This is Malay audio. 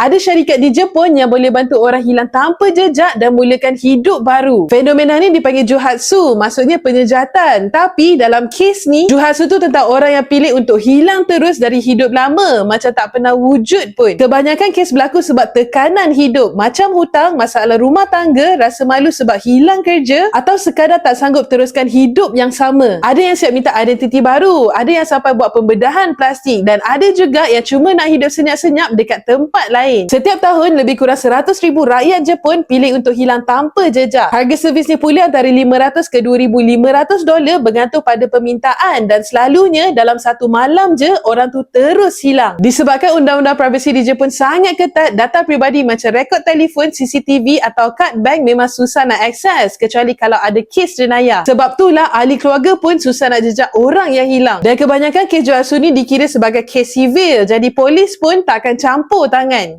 Ada syarikat di Jepun yang boleh bantu orang hilang tanpa jejak dan mulakan hidup baru. Fenomena ni dipanggil juhatsu, maksudnya penyejatan. Tapi dalam kes ni, juhatsu tu tentang orang yang pilih untuk hilang terus dari hidup lama, macam tak pernah wujud pun. Kebanyakan kes berlaku sebab tekanan hidup, macam hutang, masalah rumah tangga, rasa malu sebab hilang kerja atau sekadar tak sanggup teruskan hidup yang sama. Ada yang siap minta identiti baru, ada yang sampai buat pembedahan plastik dan ada juga yang cuma nak hidup senyap-senyap dekat tempat lain. Setiap tahun, lebih kurang 100 ribu rakyat Jepun pilih untuk hilang tanpa jejak. Harga servis ni pula antara 500 ke 2,500 dolar bergantung pada permintaan dan selalunya dalam satu malam je orang tu terus hilang. Disebabkan undang-undang privasi di Jepun sangat ketat, data peribadi macam rekod telefon, CCTV atau kad bank memang susah nak akses kecuali kalau ada kes jenayah. Sebab itulah ahli keluarga pun susah nak jejak orang yang hilang. Dan kebanyakan kes jual ni dikira sebagai kes sivil. Jadi polis pun tak akan campur tangan.